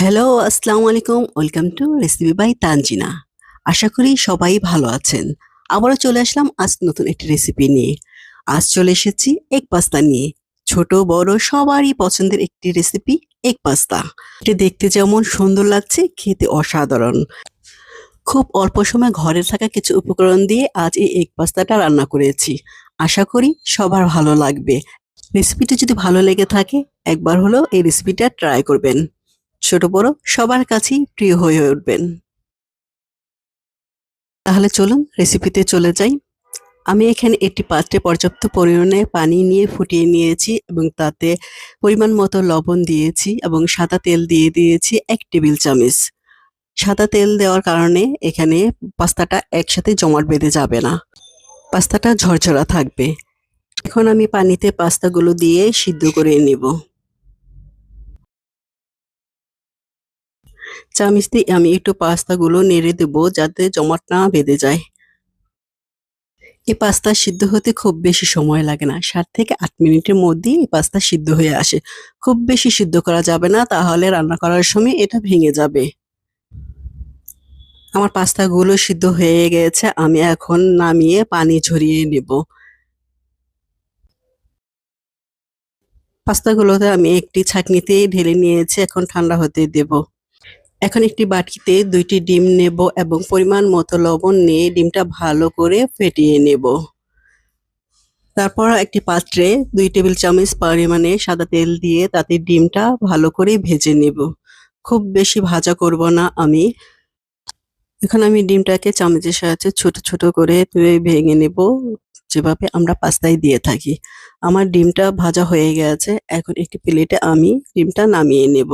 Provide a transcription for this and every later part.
Hello আসসালামু আলাইকুম। Welcome to recipe by Tanjina. আশা করি সবাই ভালো আছেন। আবারও চলে আসলাম আজ নতুন একটি রেসিপি নিয়ে। আজ চলে এসেছি এক পাস্তা নিয়ে। ছোট, বড়, সবারই পছন্দের একটি রেসিপি এক পাস্তা এটি দেখতে যেমন সুন্দর লাগছে, খেতে অসাধারণ। খুব অল্প সময় ঘরে থাকা কিছু উপকরণ দিয়ে আজ এই এক পাস্তাটা রান্না করেছি। আশা করি সবার ভালো লাগবে। রেসিপিটি যদি ভালো লেগে থাকে, একবার হলেও এই রেসিপিটা ট্রাই করবেন। ছোট বড় সবার কাছেই প্রিয় হয়ে উঠবেন। তাহলে চলুন রেসিপিতে চলে যাই। আমি এখানে একটি পাত্রে পর্যাপ্ত পরিমাণে পানি নিয়ে ফুটিয়ে নিয়েছি এবং তাতে পরিমাণ মতো লবণ দিয়েছি এবং সাদা তেল দিয়ে দিয়েছি এক টেবিল চামচ। সাদা তেল দেওয়ার কারণে এখানে পাস্তাটা একসাথে জমাট বেঁধে যাবে না। পাস্তাটা ঝরঝরা থাকবে। এখন আমি পানিতে পাস্তাগুলো দিয়ে সিদ্ধ করে নেব। চামিচ দিয়ে আমি একটু পাস্তাগুলো নেড়ে দেব যাতে জমাট না বেঁধে যায়। এই পাস্তা সিদ্ধ হতে খুব বেশি সময় লাগে না। সাত থেকে আট মিনিটের মধ্যেই এই পাস্তা সিদ্ধ হয়ে আসে। খুব বেশি সিদ্ধ করা যাবে না, তাহলে রান্না করার সময় এটা ভেঙে যাবে। আমার পাস্তাগুলো সিদ্ধ হয়ে গেছে, আমি এখন নামিয়ে পানি ঝরিয়ে নেব। পাস্তাগুলোতে আমি একটি ছাঁকনিতে ঢেলে নিয়েছি, এখন ঠান্ডা হতে দেব। এখন একটি বাটিতে দুইটি ডিম নেব এবং পরিমাণ মতো লবণ নিয়ে ডিমটা ভালো করে ফেটিয়ে নেব। তারপর একটি পাত্রে দুই টেবিল চামচ পরিমাণে সাদা তেল দিয়ে তাতে ডিমটা ভালো করে ভেজে নেব। খুব বেশি ভাজা করব না আমি। এখন আমি ডিমটাকে চামচের সাহায্যে ছোট ছোট করে তুলে ভেঙে নেব, যেভাবে আমরা পাস্তায় দিয়ে থাকি। আমার ডিমটা ভাজা হয়ে গেছে, এখন একটি প্লেটে আমি ডিমটা নামিয়ে নেব।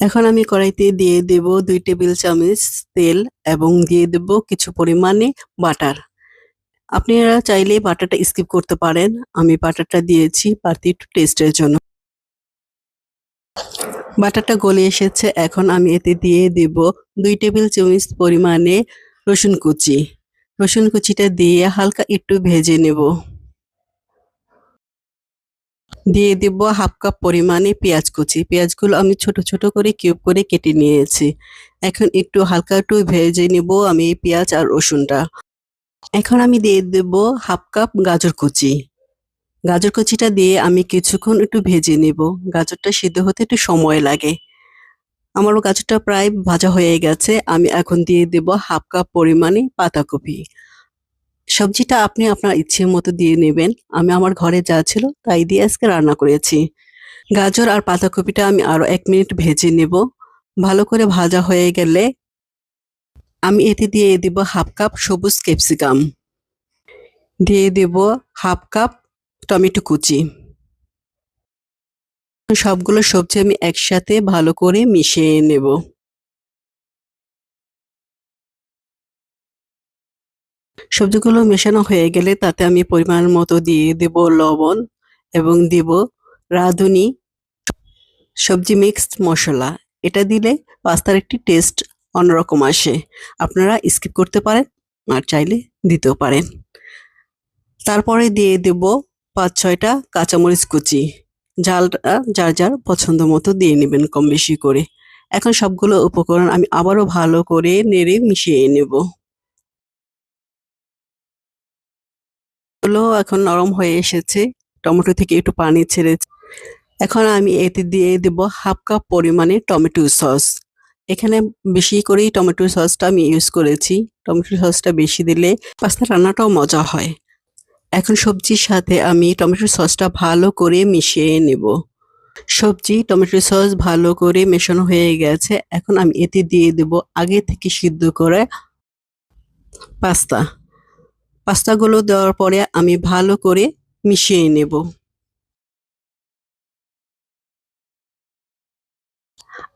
এখন আমি কড়াইতে দিয়ে দেব দুই টেবিল চামচ তেল এবং দিয়ে দেব কিছু পরিমাণে বাটার। আপনারা চাইলে বাটারটা স্কিপ করতে পারেন। আমি বাটারটা দিয়েছি বাড়তি একটু টেস্টের জন্য। বাটারটা গলে এসেছে। এখন আমি এতে দিয়ে দেব দুই টেবিল চামচ পরিমাণে রসুন কুচি। রসুন কুচিটা দিয়ে হালকা একটু ভেজে নেব। দিয়ে দেব হাফ কাপ পরিমাণে পেঁয়াজ কুচি। পেঁয়াজগুলো আমি ছোট ছোট করে কিউব করে কেটে নিয়েছি। এখন একটু হালকা একটু ভেজে নেব আমি পেঁয়াজ আর রসুনটা। এখন আমি দিয়ে দেব হাফ কাপ গাজর কুচি। গাজর কুচিটা দিয়ে আমি কিছুক্ষণ একটু ভেজে নেব। গাজরটা সিদ্ধ হতে একটু সময় লাগে। আমার গাজরটা প্রায় ভাজা হয়ে গেছে। আমি এখন দিয়ে দেব হাফ কাপ পরিমাণে পাতাকপি। সবজিটা আপনি আপনার ইচ্ছে মতো দিয়ে নেবেন। আমি আমার ঘরে যা ছিল তাই দিয়ে আজকে রান্না করেছি। গাজর আর পাতাকপিটা আমি আরও এক মিনিট ভেজে নেব। ভালো করে ভাজা হয়ে গেলে আমি এতে দিয়ে দেব হাফ কাপ সবুজ ক্যাপসিকাম। দিয়ে দেব হাফ কাপ টমেটো কুচি। সবগুলো সবজি আমি একসাথে ভালো করে মিশিয়ে নেব। সবজিগুলো মেশানো হয়ে গেলে তাতে আমি পরিমাণ মতো দিয়ে দেব লবণ এবং দিব রাঁধুনি, সবজি মিক্সড মশলা। এটা দিলে পাস্তার একটি টেস্ট অন্যরকম আসে। আপনারা স্কিপ করতে পারেন, আর চাইলে দিতেও পারেন। তারপরে দিয়ে দেব পাঁচ ছয়টা কাঁচামরিচ কুচি। ঝালটা যার যার পছন্দ মতো দিয়ে নেবেন কম বেশি করে। এখন সবগুলো উপকরণ আমি আবারও ভালো করে নেড়ে মিশিয়ে নেব। গুলো এখন নরম হয়ে এসেছে। টমেটো থেকে একটু পানি ছেড়েছে এখন আমি এতে দিয়ে দেব হাফ কাপ পরিমাণে টমেটো সস। এখানে বেশি করেই টমেটো সসটা আমি ইউজ করেছি। টমেটো সসটা বেশি দিলে পাস্তা রান্নাটাও মজা হয়। এখন সবজির সাথে আমি টমেটো সসটা ভালো করে মিশিয়ে নেব। সবজি, টমেটো সস ভালো করে মেশানো হয়ে গেছে। এখন আমি এতে দিয়ে দেব আগে থেকে সিদ্ধ করে পাস্তা। পাস্তাগুলো দেওয়ার পরে আমি ভালো করে মিশিয়ে নেব।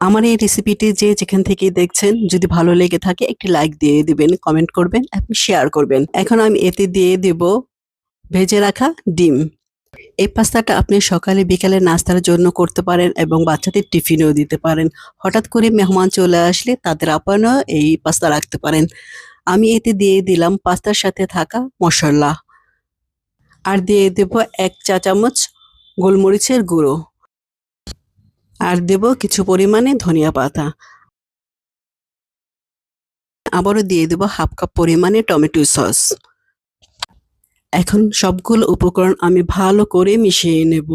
আমার এই রেসিপিটি যে যেখান থেকে দেখছেন, যদি ভালো লেগে থাকে, একটি লাইক দিয়ে দিবেন কমেন্ট করবেন এবং শেয়ার করবেন। এখন আমি এতে দিয়ে দেব ভেজে রাখা ডিম। এই পাস্তাটা আপনি সকালে, বিকালে নাস্তার জন্য করতে পারেন এবং বাচ্চাদের টিফিনেও দিতে পারেন। হঠাৎ করে মেহমান চলে আসলে তাদের আপ্যায়নও এই পাস্তা রাখতে পারেন। আমি এতে দিয়ে দিলাম পাস্তার সাথে থাকা মশলা। আর দিয়ে দেব এক চা চামচ গোলমরিচের গুঁড়ো। আর দেব কিছু পরিমাণে ধনিয়া পাতা। আবারও দিয়ে দেব হাফ কাপ পরিমাণে টমেটো সস। এখন সবগুলো উপকরণ আমি ভালো করে মিশিয়ে নেব।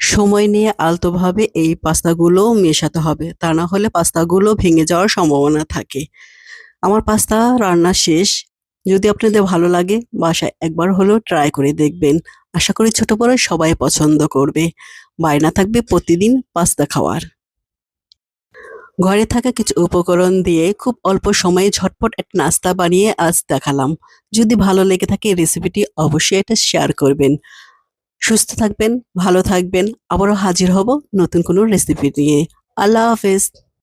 সময় নিয়ে আলতোভাবে এই পাস্তাগুলো মেশাতে হবে। তা না হলে পাস্তাগুলো ভেঙে যাওয়ার সম্ভাবনা থাকে। আমার পাস্তা রান্না শেষ। যদি আপনাদের ভালো লাগে, বাসায় একবার হলেও ট্রাই করে দেখবেন। আশা করি ছোট বড় সবাই পছন্দ করবে। বায়না থাকবে প্রতিদিন পাস্তা খাওয়ার। ঘরে থাকা কিছু উপকরণ দিয়ে খুব অল্প সময়ে ঝটপট একটা নাস্তা বানিয়ে আজ দেখালাম। যদি ভালো লেগে থাকে রেসিপিটি অবশ্যই এটা শেয়ার করবেন। সুস্থ থাকবেন, ভালো থাকবেন। আবারও হাজির হব নতুন কোনো রেসিপি নিয়ে। আল্লাহ হাফেজ।